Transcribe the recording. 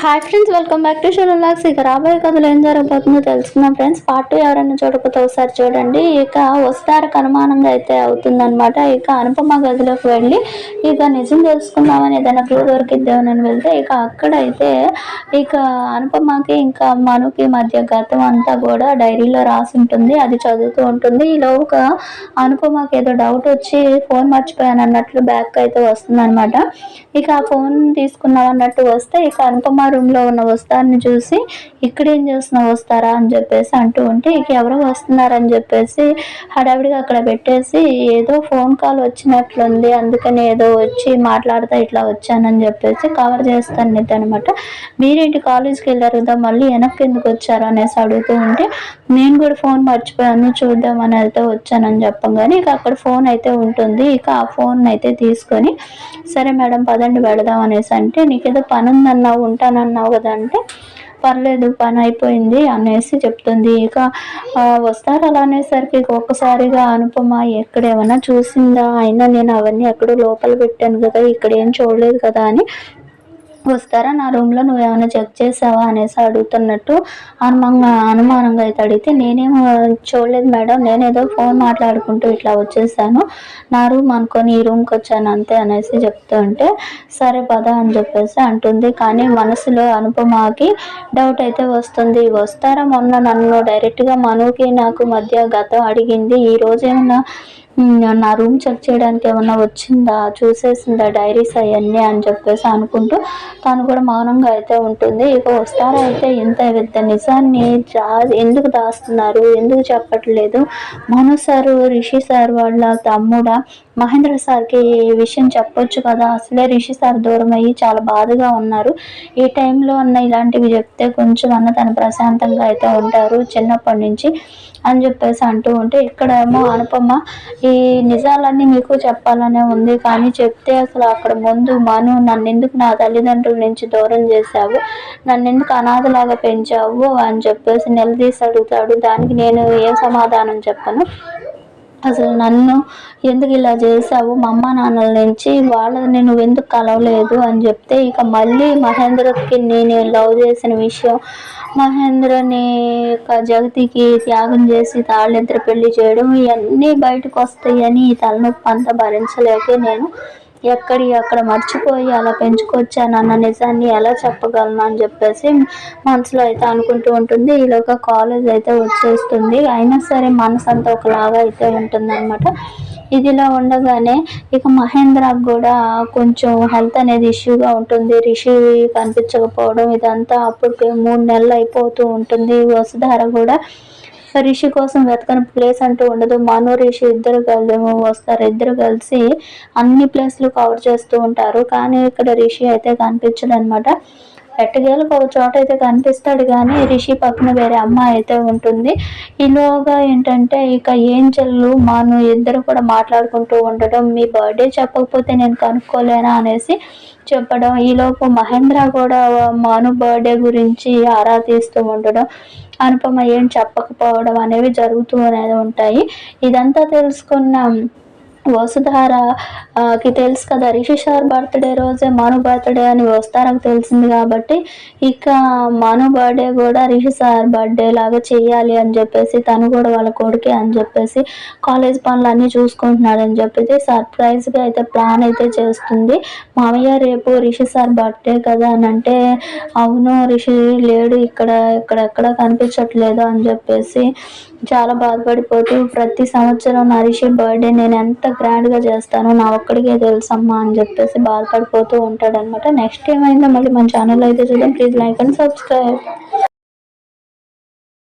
Hi friends welcome back to షోలో లాక్స్ ఇక రాబోయే కథలు ఏం జరగబోతుందో తెలుసుకుందాం ఫ్రెండ్స్ పార్ట్ టూ ఎవరైనా చూడకపోతే ఒకసారి చూడండి. ఇక వస్తారకు అనుమానంగా అయితే అవుతుందన్నమాట. ఇక అనుపమ గదిలోకి వెళ్ళి ఇక నిజం తెలుసుకుందామని ఏదైనా క్లూ దొరికిద్దామని వెళ్తే ఇక అక్కడైతే ఇక అనుపమకి ఇంకా మనుకి మధ్య గతం అంతా కూడా డైరీలో రాసి ఉంటుంది. అది చదువుతూ ఉంటుంది. ఈలోగా అనుపమకి ఏదో డౌట్ వచ్చి ఫోన్ మర్చిపోయాను అన్నట్లు బ్యాక్ అయితే వస్తుందన్నమాట. ఇక ఆ ఫోన్ తీసుకుందాం అన్నట్టు వస్తే ఇక అనుపమ రూమ్లో ఉన్న వస్తారని చూసి ఇక్కడ ఏం చేస్తున్నావు వస్తారా అని చెప్పేసి అంటూ ఉంటే ఇక ఎవరో వస్తున్నారని చెప్పేసి హడావిడిగా అక్కడ పెట్టేసి ఏదో ఫోన్ కాల్ వచ్చినట్లుంది అందుకని ఏదో వచ్చి మాట్లాడుతా ఇట్లా వచ్చానని చెప్పేసి కవర్ చేస్తాను అనమాట మీరేంటి కాలేజ్కి వెళ్ళారు? కదా మళ్ళీ వెనక్కి ఎందుకు వచ్చారు? అనేసి అడుగుతూ ఉంటే నేను కూడా ఫోన్ మర్చిపోయాను చూద్దామని అయితే వచ్చానని చెప్పంగానే ఇక అక్కడ ఫోన్ అయితే ఉంటుంది ఇక ఆ ఫోన్ అయితే తీసుకొని సరే మేడం పదండి పెడదాం అనేసి అంటే నీకేదో పని ఉందన్నావు ఉంటానన్నావు కదా అంటే పర్లేదు పని అయిపోయింది అనేసి చెప్తుంది. ఇక వస్తారు అలా అనేసరికి ఒక్కసారిగా అనుపమ ఎక్కడేమన్నా చూసిందా? అయినా నేను అవన్నీ ఎక్కడో లోపల పెట్టాను కదా ఇక్కడ ఏం చూడలేదు కదా అని వస్తారా? నా రూమ్లో నువ్వు ఏమైనా చెక్ చేసావా? అనేసి అడుగుతున్నట్టు అనుమానంగా అనుమానంగా అయితే అడిగితే నేనేం చూడలేదు మేడం. నేనేదో ఫోన్ మాట్లాడుకుంటూ ఇట్లా వచ్చేసాను. నా రూమ్ అనుకొని ఈ రూమ్కి వచ్చాను అంతే అనేసి చెప్తూ ఉంటే సరే పద అని చెప్పేసి అంటుంది. కానీ మనసులో అనుపమాకి డౌట్ అయితే వస్తుంది. వస్తారా? మొన్న నన్ను డైరెక్ట్గా మనుకి నాకు మధ్య గతం అడిగింది. ఈ రోజు ఏమన్నా నా రూమ్ చెక్ చేయడానికి ఏమన్నా వచ్చిందా? చూసేసిందా డైరీస్ అవన్నీ అని చెప్పేసి అనుకుంటూ తను కూడా మౌనంగా అయితే ఉంటుంది. ఇక వస్తారా అయితే? ఇంత పెద్ద నిజాన్ని జా ఎందుకు దాస్తున్నారు? ఎందుకు చెప్పట్లేదు? మను సారు రిషి సార్ వాళ్ళ తమ్ముడా? మహేంద్ర సార్కి ఈ విషయం చెప్పొచ్చు కదా? అసలే రిషి సార్ దూరం అయ్యి చాలా బాధగా ఉన్నారు. ఈ టైంలో అన్న ఇలాంటివి చెప్తే కొంచెం అన్న తను ప్రశాంతంగా అయితే ఉంటారు చిన్నప్పటి నుంచి అని చెప్పేసి అంటూ ఉంటే ఇక్కడేమో అనుపమ ఈ నిజాలన్నీ మీకు చెప్పాలనే ఉంది. కానీ చెప్తే అసలు అక్కడ ముందు మను నన్నెందుకు నా తల్లిదండ్రుల నుంచి దూరం చేశావు? నన్ను ఎందుకు అనాథలాగా పెంచావు? అని చెప్పేసి నిలదీసి అడుగుతాడు. దానికి నేను ఏం సమాధానం చెప్పను? అసలు నన్ను ఎందుకు ఇలా చేసావు మా అమ్మ నాన్నల నుంచి వాళ్ళని నువ్వు ఎందుకు కలవలేదు అని చెప్తే ఇక మళ్ళీ మహేంద్రకి నేను లవ్ చేసిన విషయం. మహేంద్రని యొక్క జగతికి త్యాగం చేసి తాళ్ళిద్దరు పెళ్ళి చేయడం ఇవన్నీ బయటకు వస్తాయని ఈ తలనొప్పి అంతా భరించలేక నేను ఎక్కడి అక్కడ మర్చిపోయి అలా పెంచుకొచ్చాను అన్న నిజాన్ని ఎలా చెప్పగలను అని చెప్పేసి మనసులో అయితే అనుకుంటూ ఉంటుంది. ఈలోగా కాలేజ్ అయితే వచ్చేస్తుంది. అయినా సరే మనసు అంతా ఒకలాగా అయితే ఉంటుంది ఇదిలా ఉండగానే ఇక మహేంద్రకు కూడా కొంచెం హెల్త్ అనేది ఇష్యూగా ఉంటుంది. రిషి కనిపించకపోవడం ఇదంతా అప్పటికే మూడు నెలలు అయిపోతూ ఉంటుంది. వసుధార కూడా రిషి కోసం వెతకని ప్లేస్ అంటూ ఉండదు. మను రిషి ఇద్దరు కలిసి వస్తారు. ఇద్దరు కలిసి అన్ని ప్లేస్లు కవర్ చేస్తూ ఉంటారు. కానీ ఇక్కడ రిషి అయితే కనిపించడు అనమాట ఎట్టగేలకు ఒక చోట అయితే కనిపిస్తాడు కానీ రిషి పక్కన వేరే అమ్మాయి అయితే ఉంటుంది. ఈలోగా ఏంటంటే ఇక ఏంజల్లు మాను ఇద్దరు కూడా మాట్లాడుకుంటూ ఉండడం మీ బర్త్డే చెప్పకపోతే నేను కనుక్కోలేనా అనేసి చెప్పడం ఈలోపు మహేంద్ర కూడా మాను బర్త్డే గురించి ఆరా తీస్తూ ఉండడం అనుపమ ఏం చెప్పకపోవడం అనేవి జరుగుతూ అనేది ఉంటాయి. ఇదంతా తెలుసుకున్న. వసుధార తెలుసు కదా రిషి సార్ బర్త్డే రోజే మను బర్త్డే అని వస్తారని తెలిసింది కాబట్టి ఇక మను బర్త్డే కూడా రిషి సార్ బర్త్డే లాగా చేయాలి అని చెప్పేసి తను కూడా వాళ్ళ కొడుకే అని చెప్పేసి కాలేజ్ పనులు అన్నీ చూసుకుంటున్నాడు అని చెప్పేసి సర్ప్రైజ్గా అయితే ప్లాన్ అయితే చేస్తుంది. మామయ్య రేపు రిషి సార్ బర్త్డే కదా అని అంటే అవును రిషి లేడు ఇక్కడ ఎక్కడెక్కడ కనిపించట్లేదు అని చెప్పేసి చాలా బాధపడిపోతూ ప్రతి సంవత్సరం నా రిషి బర్త్డే నేను ఎంత గ్రాండ్గా చేస్తాను నా ఒక్కడికే తెలుసమ్మా అని చెప్పేసి బాధపడిపోతూ ఉంటాడనమాట నెక్స్ట్ ఏమైందో మళ్ళీ మన ఛానల్ అయితే చూద్దాం. Please like and subscribe